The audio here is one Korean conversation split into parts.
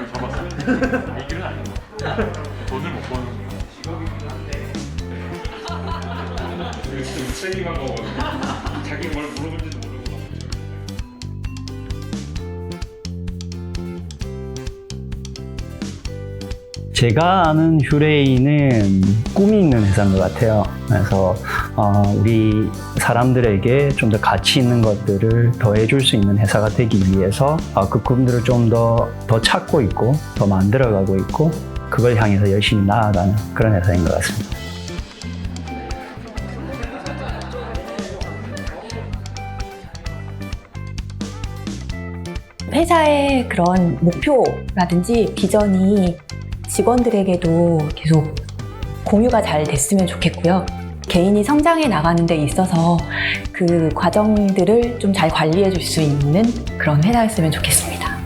얘기는 아니고 돈을 못 버는 거야. 이거 진짜 무책임한 거거든. 자기 뭘 물어본지도 모르고. 제가 아는 휴레이는 꿈이 있는 회사인 것 같아요. 그래서 어, 우리 사람들에게 좀 더 가치 있는 것들을 더해줄 수 있는 회사가 되기 위해서 어, 그 꿈들을 좀 더더 찾고 있고 더 만들어가고 있고 그걸 향해서 열심히 나아가는 그런 회사인 것 같습니다. 회사의 그런 목표라든지 비전이 직원들에게도 계속 공유가 잘 됐으면 좋겠고요. 개인이 성장해 나가는 데 있어서 그 과정들을 좀 잘 관리해 줄 수 있는 그런 회사였으면 좋겠습니다.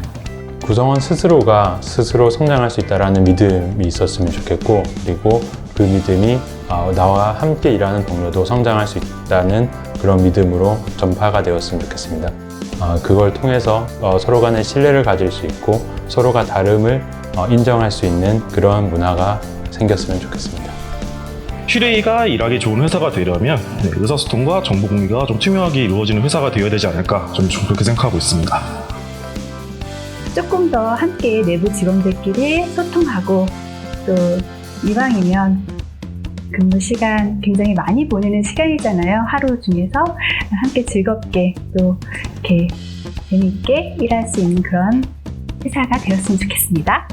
구성원 스스로가 스스로 성장할 수 있다는 믿음이 있었으면 좋겠고 그리고 그 믿음이 어, 나와 함께 일하는 동료도 성장할 수 있다는 그런 믿음으로 전파가 되었으면 좋겠습니다. 어, 그걸 통해서 어, 서로 간의 신뢰를 가질 수 있고 서로가 다름을 어, 인정할 수 있는 그러한 문화가 생겼으면 좋겠습니다. 휴레이가 일하기 좋은 회사가 되려면 네, 의사소통과 정보 공유가 좀 투명하게 이루어지는 회사가 되어야 되지 않을까 좀, 좀 그렇게 생각하고 있습니다. 조금 더 함께 내부 직원들끼리 소통하고 또 이왕이면 근무 시간 굉장히 많이 보내는 시간이잖아요. 하루 중에서 함께 즐겁게 또 이렇게 재미있게 일할 수 있는 그런 회사가 되었으면 좋겠습니다.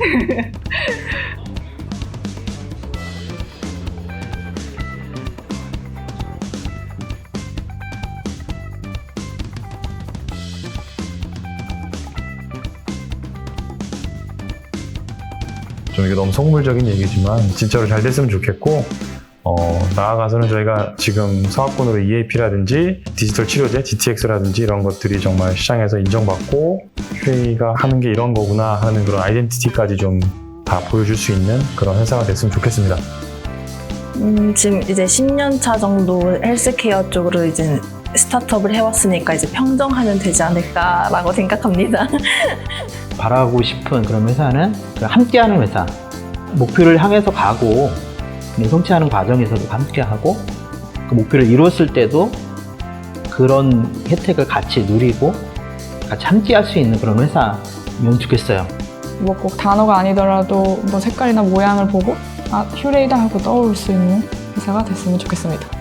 좀 이게 너무 속물적인 얘기지만 진짜로 잘 됐으면 좋겠고 어, 나아가서는 저희가 지금 사업군으로 EAP라든지 디지털 치료제, DTX라든지 이런 것들이 정말 시장에서 인정받고 휴레이가 하는 게 이런 거구나 하는 그런 아이덴티티까지 좀 다 보여줄 수 있는 그런 회사가 됐으면 좋겠습니다. 음, 지금 이제 10년 차 정도 헬스케어 쪽으로 이제 스타트업을 해왔으니까 이제 평정하면 되지 않을까라고 생각합니다. 바라고 싶은 그런 회사는 그 함께하는 회사 목표를 향해서 가고 네, 성취하는 과정에서도 함께하고 그 목표를 이뤘을 때도 그런 혜택을 같이 누리고 같이 함께할 수 있는 그런 회사면 좋겠어요. 뭐 꼭 단어가 아니더라도 뭐 색깔이나 모양을 보고 아 휴레이다 하고 떠오를 수 있는 회사가 됐으면 좋겠습니다.